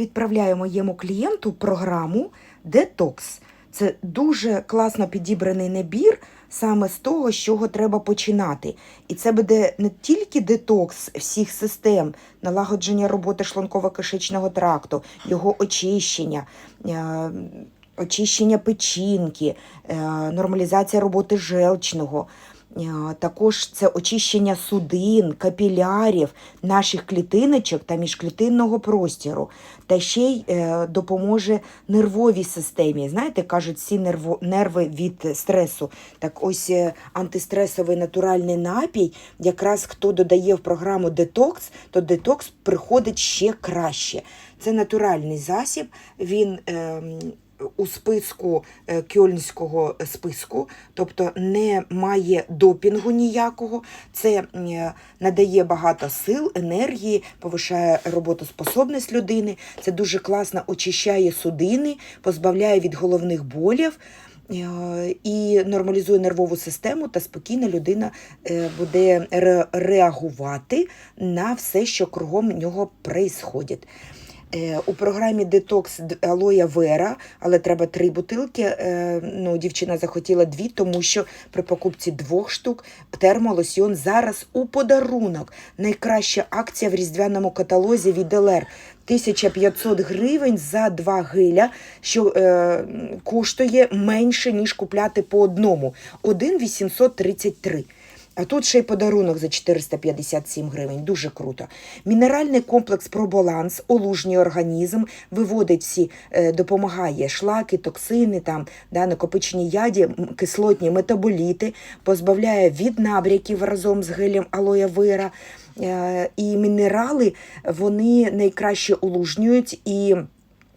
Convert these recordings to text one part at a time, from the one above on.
відправляю моєму клієнту програму Detox. Це дуже класно підібраний набір саме з того, з чого треба починати. І це буде не тільки детокс всіх систем, налагодження роботи шлунково-кишечного тракту, його очищення. е, Очищення печінки, е, нормалізація роботи желчного, також це очищення судин, капілярів, наших клітиночок та міжклітинного простіру. Та ще й е, допоможе нервовій системі. Знаєте, кажуть, всі нерви від стресу. Так ось е, антистресовий натуральний напій, якраз хто додає в програму детокс, то детокс приходить ще краще. Це натуральний засіб. Він ем, у списку е, кьольнського списку, тобто не має допінгу ніякого. Це е, надає багато сил, енергії, повишає роботоспособність людини. Це дуже класно очищає судини, позбавляє від головних болів. е, І нормалізує нервову систему, та спокійно людина буде реагувати на все, що кругом нього происходить. Е, У програмі Detox д- алоя Вера, але треба три бутилки. Е, Ну, дівчина захотіла дві, тому що при покупці двох штук термолосьйон зараз у подарунок. Найкраща акція в різдвяному каталозі від ЛР. 1500 гривень за два гиля, що е, коштує менше, ніж купляти по одному. Один 833. А тут ще й подарунок за 457 гривень. Дуже круто. Мінеральний комплекс Пробаланс олужнює організм, виводить всі, е, допомагає шлаки, токсини, там, да, накопичені яді, кислотні метаболіти, позбавляє від набряків разом з гелем алоє вера. Е, І мінерали вони найкраще улужнюють і.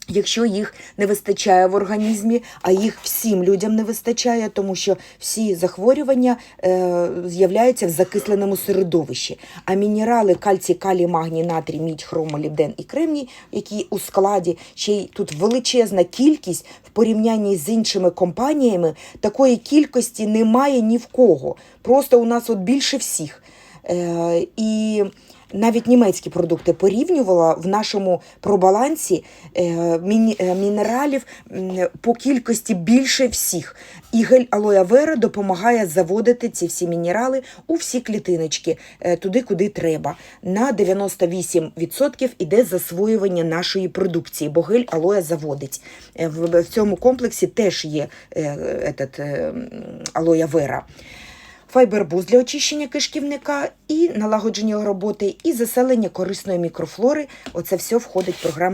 Якщо їх не вистачає в організмі, а їх всім людям не вистачає, тому що всі захворювання е, з'являються в закисленому середовищі. А мінерали кальцій, калій, магній, натрій, мідь, хром, молібден і кремній, які у складі ще й тут величезна кількість в порівнянні з іншими компаніями, такої кількості немає ні в кого. Просто у нас от більше всіх. Е, і навіть німецькі продукти порівнювала в нашому пробалансі е, е, мінералів по кількості більше всіх. І гель алоя вера допомагає заводити ці всі мінерали у всі клітиночки, е, туди, куди треба. На 98% іде засвоювання нашої продукції, бо гель алоя заводить. В, цьому комплексі теж є алоя вера файбербуз для очищення кишківника і налагодження роботи, і заселення корисної мікрофлори. Оце все входить в програму.